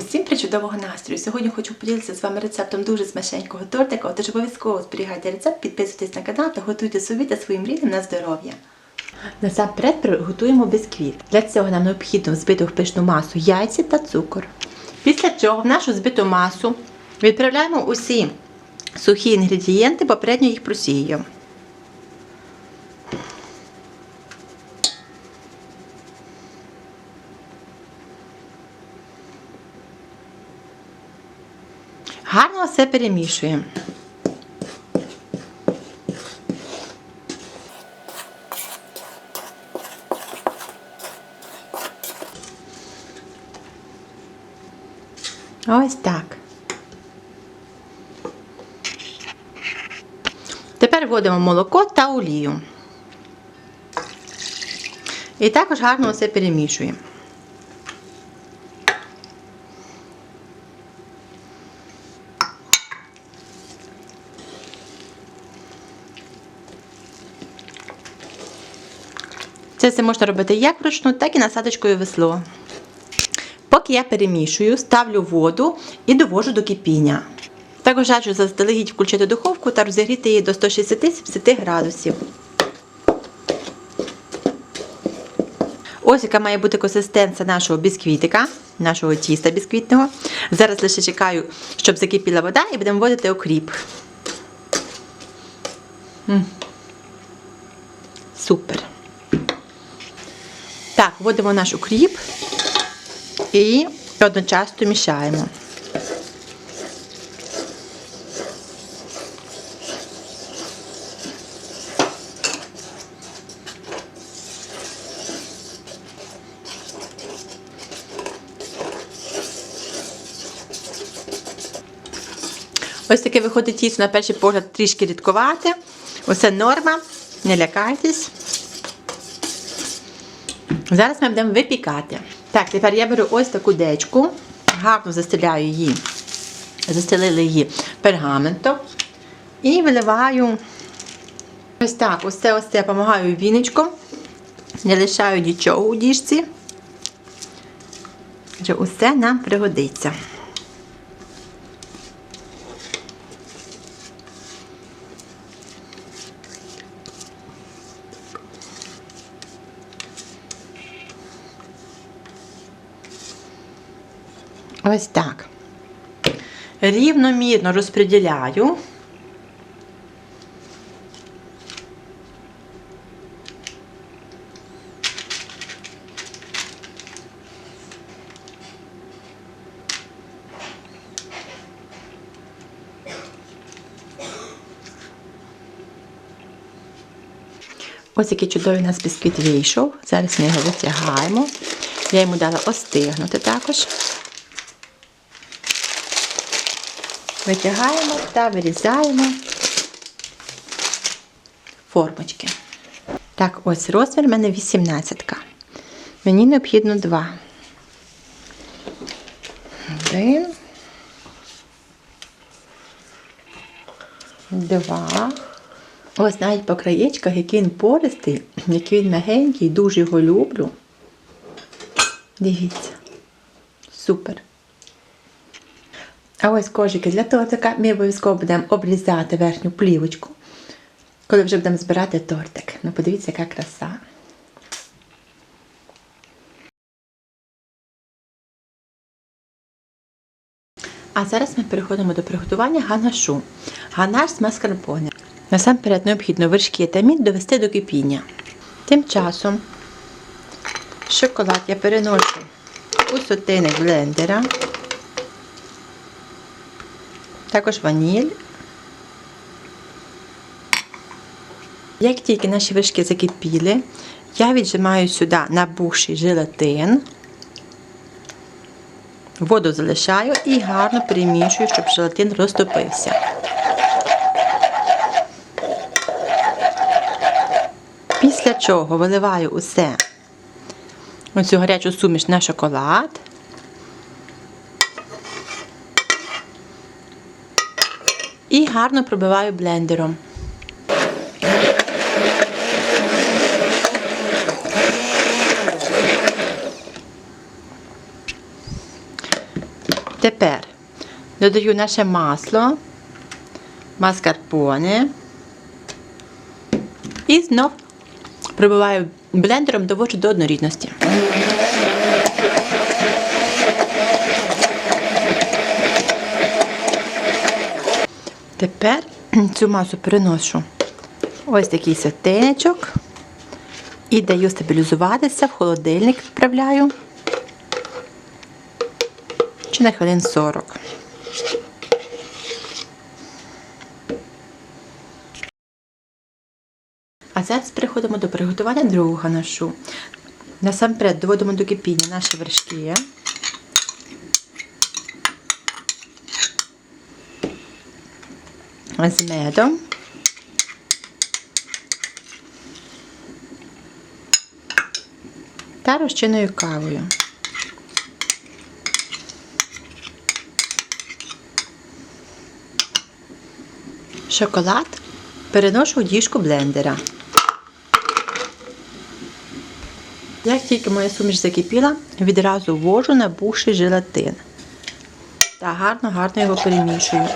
Усім причудового настрою! Сьогодні хочу поділитися з вами рецептом дуже смачненького тортика, тож обов'язково зберігайте рецепт, підписуйтесь на канал та готуйте собі та своїм рідним на здоров'я. Насамперед приготуємо бісквіт. Для цього нам необхідно взбити в пишну масу яйця та цукор. Після чого в нашу збиту масу відправляємо усі сухі інгредієнти, попередньо їх просіюємо. Гарно все перемішуємо. Ось так. Тепер вводимо молоко та олію. І також гарно все перемішуємо. Це все можна робити як вручну, так і насадочкою весло. Поки я перемішую, ставлю воду і довожу до кипіння. Також раджу заздалегідь включити духовку та розігріти її до 160-70 градусів. Ось яка має бути консистенція нашого бісквітика, нашого тіста бісквітного. Зараз лише чекаю, щоб закипіла вода, і будемо вводити окріп. М. Супер. Так, вводимо наш укріп і одночасно мішаємо. Ось таке виходить тісто на перший погляд трішки рідкувате. Усе норма, не лякайтесь. Зараз ми будемо випікати. Так, тепер я беру ось таку дечку, гарно застеляю її, застелили її пергаментом і виливаю ось так, ось це ось це допомагаю віничком, не лишаю нічого у діжці. Вже усе нам пригодиться. Ось так. Рівномірно розподіляю. Ось який чудовий у нас бісквіт вийшов. Зараз ми його витягаємо. Я йому дала остигнути також. Витягаємо та вирізаємо формочки. Так, ось розмір у мене 18. Мені необхідно два. Один. Два. Ось навіть по краєчках, який він пористий, який він мягенький, дуже його люблю. Дивіться. Супер. А ось кожики для тортика ми обов'язково будемо обрізати верхню плівочку, коли вже будемо збирати тортик. Ну, подивіться, яка краса. А зараз ми переходимо до приготування ганашу. Ганаш з маскарпоне. Насамперед необхідно вершки та мід довести до кипіння. Тим часом шоколад я переношу у сотейник блендера також ваніль. Як тільки наші вершки закипіли, я віджимаю сюди набухший желатин, воду залишаю і гарно перемішую, щоб желатин розтопився. Після чого виливаю усе оцю гарячу суміш на шоколад. І гарно пробиваю блендером. Тепер додаю наше масло, маскарпоне і знов пробиваю блендером, доводжу до однорідності. Тепер цю масу переношу ось такий сотейничок і даю стабілізуватися, в холодильник відправляю чи на хвилин 40. А зараз переходимо до приготування другого ганашу. Насамперед доводимо до кипіння наші вершки. З медом. Та розчиною кавою. Шоколад переношу в діжку блендера. Як тільки моя суміш закипіла, відразу ввожу набухший желатин. Та гарно-гарно його перемішую.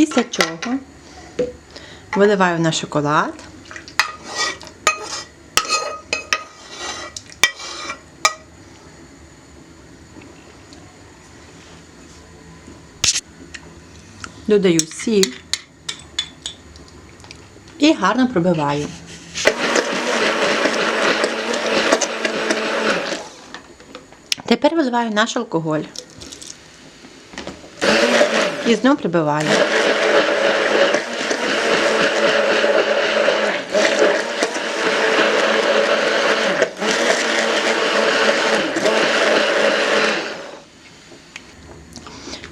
Після чого виливаю на шоколад. Додаю сіль і гарно пробиваю. Тепер виливаю наш алкоголь. І знову прибиваю.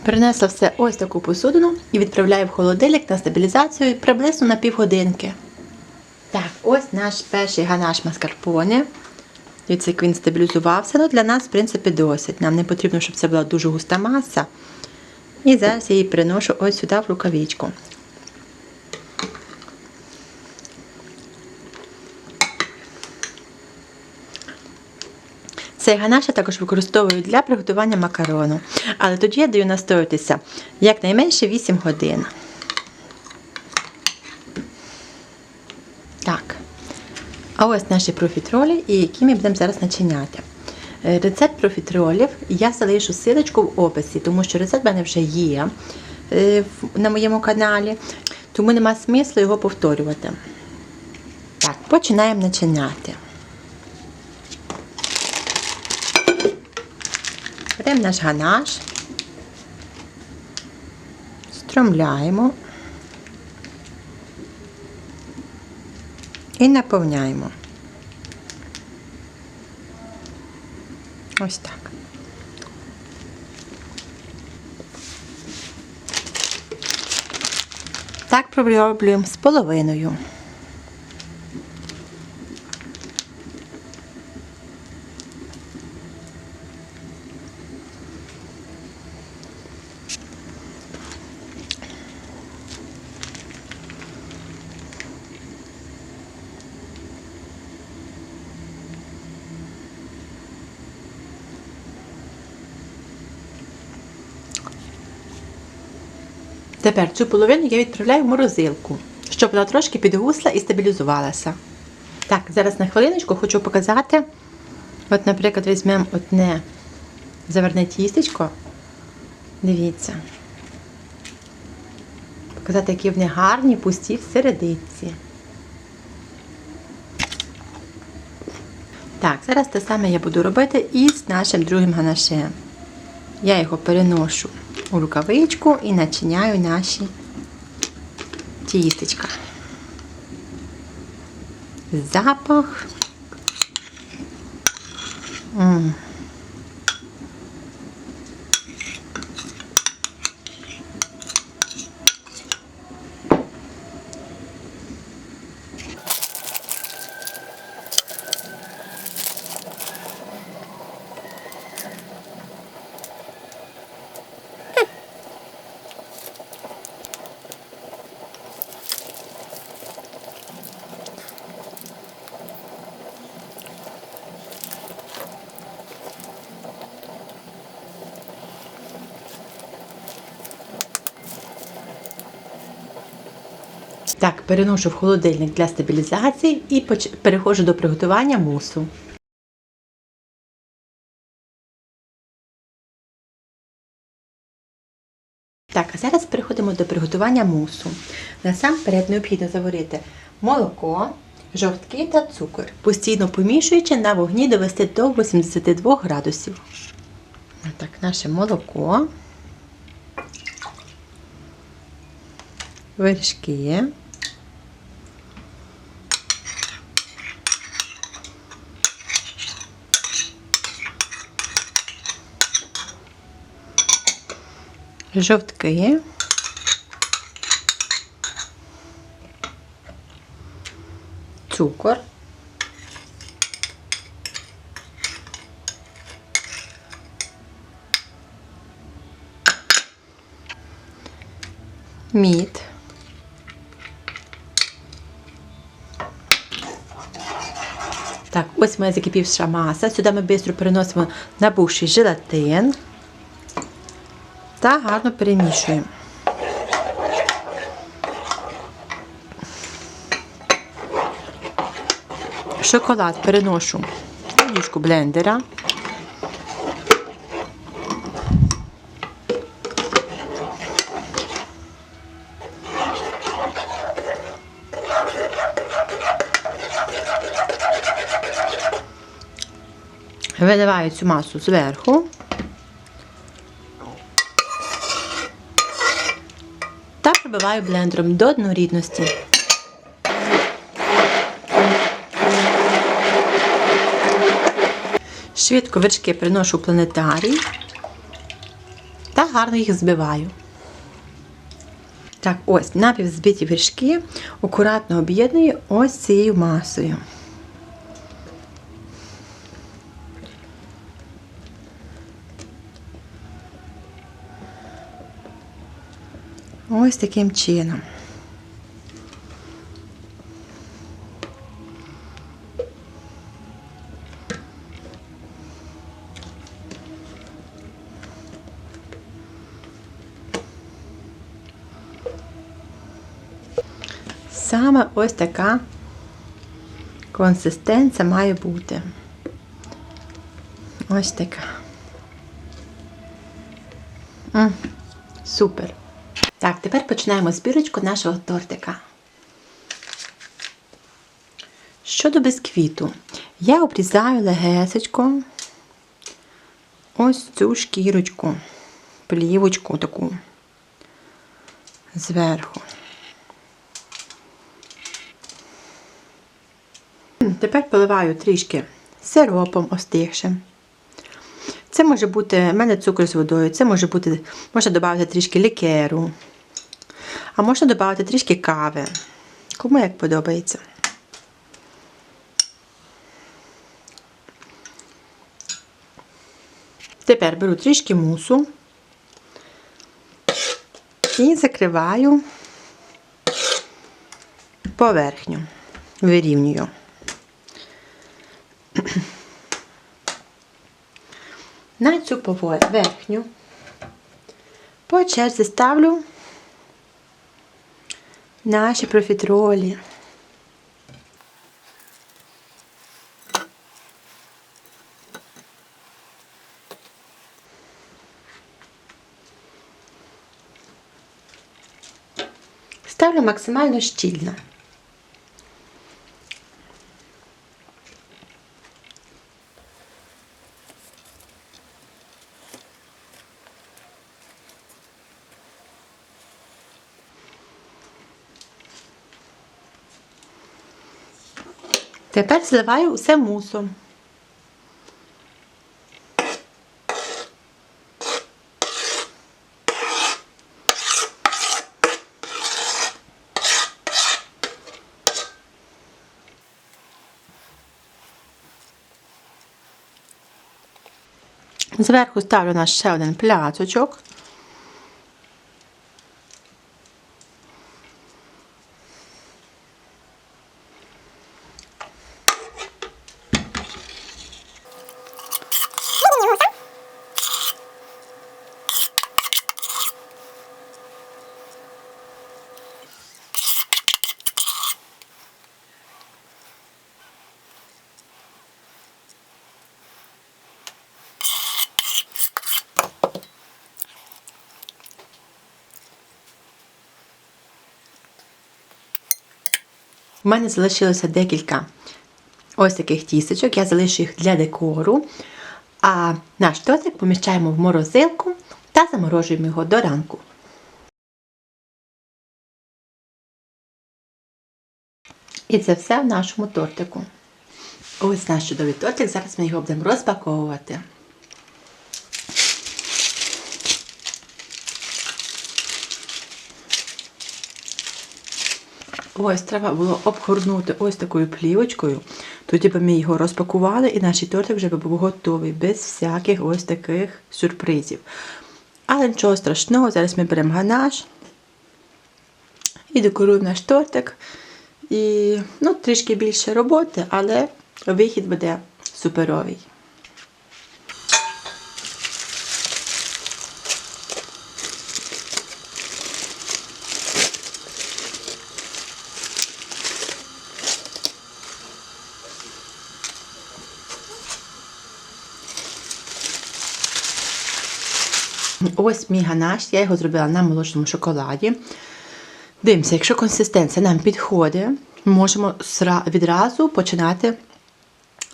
Перенесла все ось таку посудину і відправляю в холодильник на стабілізацію приблизно на півгодинки. Так, ось наш перший ганаш маскарпоне. Дивіться, як він стабілізувався. Ну, для нас, в принципі, досить. Нам не потрібно, щоб це була дуже густа маса. І зараз я її переношу ось сюди в рукавичку. Цей ганаш я також використовую для приготування макарону. Але тоді я даю настоятися якнайменше 8 годин. Так. А ось наші профітролі, які ми будемо зараз начиняти. Е, Рецепт профітролів я залишу силочку в описі, тому що рецепт в мене вже є е, на моєму каналі, тому нема смислу його повторювати. Так, починаємо начиняти. Беремо наш ганаш, стромляємо і наповняємо. Ось так. Так пророблюємо з половиною. Тепер цю половину я відправляю в морозилку, щоб вона трошки підгусла і стабілізувалася. Так, зараз на хвилиночку хочу показати. От, наприклад, візьмемо одне заверне тістечко. Дивіться. Показати, які вони гарні, пусті в. Так, зараз те саме я буду робити і з нашим другим ганашем. Я його переношу у рукавичку і начиняю наші тістечка. Запах. М. Так, переношу в холодильник для стабілізації і переходжу до приготування мусу. Так, а зараз переходимо до приготування мусу. Насамперед необхідно заварити молоко, жовтки та цукор, постійно помішуючи на вогні довести до 82 градусів. Так, наше молоко, вершки. Жовтки. Цукор. Мід. Так, ось моя закипівша маса. Сюди ми швидко переносимо набувший желатин та гарно перемішуємо. Шоколад переношу в ніжку блендера. Виливаю цю масу зверху. Та блендером до однорідності. Швидко вершки приношу в планетарій та гарно їх збиваю. Так, ось напівзбиті вершки акуратно об'єдную ось цією масою. Ось таким чином. Саме ось така консистенція має бути. Ось така. М, супер. Так, тепер починаємо збірочку нашого тортика. Щодо бісквіту, я обрізаю легесечко ось цю шкірочку, плівочку таку зверху. Тепер поливаю трішки сиропом остигшим. Це може бути, в мене цукор з водою, це може бути, можна додати трішки лікеру, а можна додати трішки кави. Кому як подобається. Тепер беру трішки мусу і закриваю поверхню, вирівнюю. На цю поверхню по черзі ставлю наші профітролі. Ставлю максимально щільно. Тепер зливаю усе мусом. Зверху ставлю наш ще один пляцочок. У мене залишилося декілька ось таких тістечок. Я залишу їх для декору. А наш тортик поміщаємо в морозилку та заморожуємо його до ранку. І це все в нашому тортику. Ось наш чудовий тортик. Зараз ми його будемо розпаковувати. Ось треба було обгорнути ось такою плівочкою. Тоді б ми його розпакували, і наш тортик вже був готовий, без всяких ось таких сюрпризів. Але нічого страшного, зараз ми беремо ганаш і декоруємо наш тортик. І ну, трішки більше роботи, але вихід буде суперовий. Ось мій ганаш, я його зробила на молочному шоколаді. Дивимося, якщо консистенція нам підходить, можемо відразу починати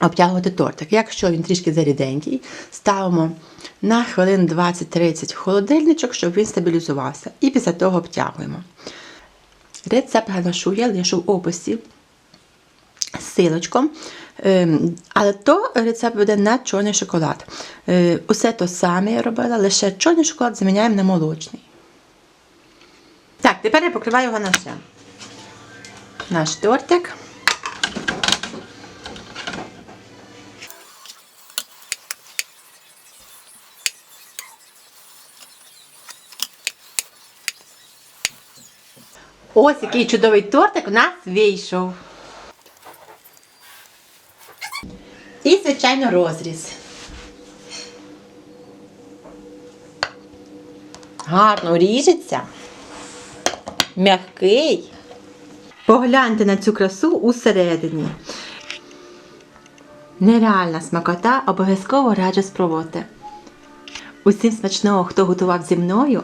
обтягувати тортик. Якщо він трішки заріденький, ставимо на хвилин 20-30 в холодильничок, щоб він стабілізувався. І після того обтягуємо. Рецепт ганашу я лишу в описі з силочком. Ем, Але то рецепт буде на чорний шоколад. Е, Усе то саме я робила, лише чорний шоколад заміняємо на молочний. Так, тепер я покриваю його на. Наш тортик. Ось який чудовий тортик у нас вийшов. Звичайно, розріз. Гарно ріжеться. М'який. Погляньте на цю красу усередині. Нереальна смакота, обов'язково раджу спробувати. Усім смачного, хто готував зі мною,